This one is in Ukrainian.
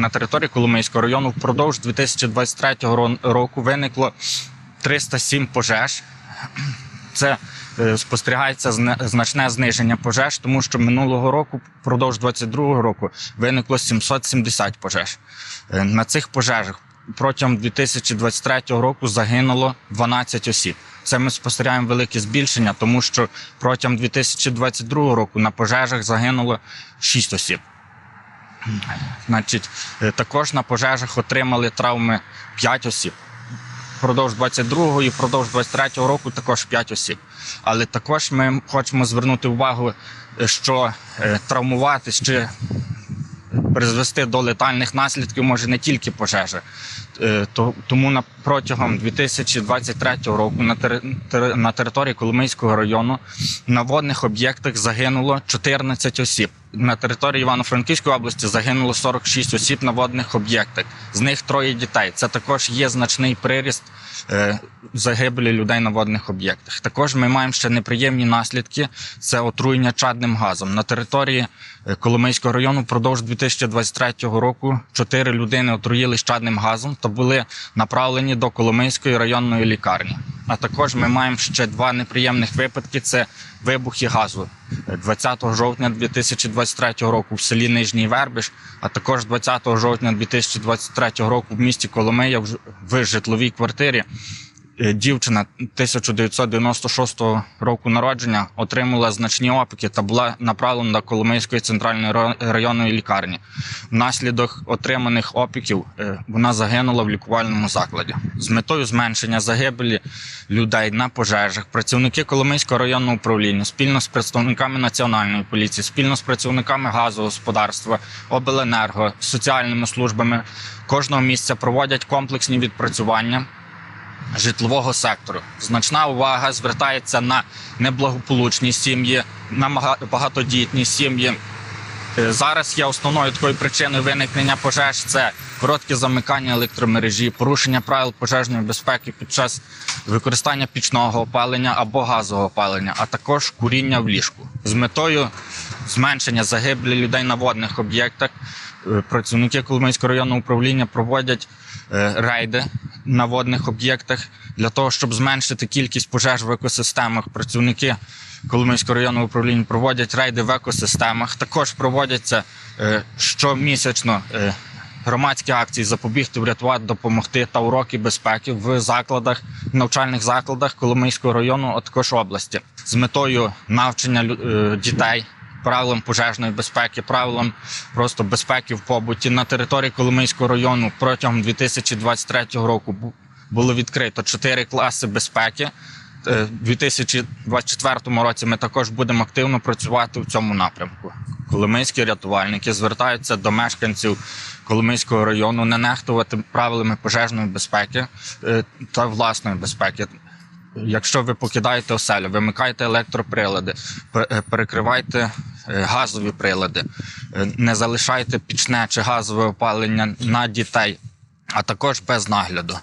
на території Коломийського району впродовж 2023 ро- року виникло 307 пожеж. Це е, спостерігається значне зниження пожеж, тому що минулого року, впродовж 2022 року, виникло 770 пожеж. Е, На цих пожежах протягом 2023 року загинуло 12 осіб. Це ми спостерігаємо велике збільшення, тому що протягом 2022 року на пожежах загинуло 6 осіб. Значить, е, також на пожежах отримали травми 5 осіб. Впродовж 22-го і впродовж 23-го року також 5 осіб. Але також ми хочемо звернути увагу, е, що е, травмуватись чи призвести до летальних наслідків може не тільки пожежа. Тому протягом 2023 року на території Коломийського району на водних об'єктах загинуло 14 осіб. На території Івано-Франківської області загинуло 46 осіб на водних об'єктах. З них троє дітей. Це також є значний приріст е, загибелі людей на водних об'єктах. Також ми маємо ще неприємні наслідки: це отруєння чадним газом. На території е, Коломийського району впродовж 2023 року чотири людини отруїли чадним газом та були направлені до Коломийської районної лікарні. А також ми маємо ще два неприємних випадки: це вибухи газу. Е, 20 жовтня 2023 року в селі Нижній Вербиш, а також 20 жовтня 2023 року в місті Коломия в житловій квартирі дівчина 1996 року народження отримала значні опіки та була направлена до Коломийської центральної районної лікарні. Внаслідок отриманих опіків е, вона загинула в лікувальному закладі. З метою зменшення загибелі людей на пожежах працівники Коломийського районного управління спільно з представниками національної поліції, спільно з працівниками газового господарства, обленерго, соціальними службами кожного місця проводять комплексні відпрацювання житлового сектору. Значна увага звертається на неблагополучні сім'ї, на багатодітні сім'ї. Е, Зараз є основною такою причиною виникнення пожеж це коротке замикання електромережі, порушення правил пожежної безпеки під час використання пічного опалення або газового опалення, а також куріння в ліжку. З метою зменшення загиблі людей на водних об'єктах е, працівники Коломийського районного управління проводять е, рейди на водних об'єктах для того, щоб зменшити кількість пожеж в екосистемах. Працівники Коломийського районного управління проводять рейди в екосистемах. Також проводяться е, щомісячно е, громадські акції запобігти, врятувати, допомогти та уроки безпеки в закладах, навчальних закладах Коломийського району, а також області з метою навчання е, дітей. Правилам пожежної безпеки, правилам просто безпеки в побуті на території Коломийського району протягом 2023 року було відкрито чотири класи безпеки. Е, В 2024 році ми також будемо активно працювати в цьому напрямку. Коломийські рятувальники звертаються до мешканців Коломийського району не нехтувати правилами пожежної безпеки е, та власної безпеки. Якщо ви покидаєте оселю, вимикайте електроприлади, е, перекривайте газові прилади, е, не залишайте пічне чи газове опалення на дітей, а також без нагляду.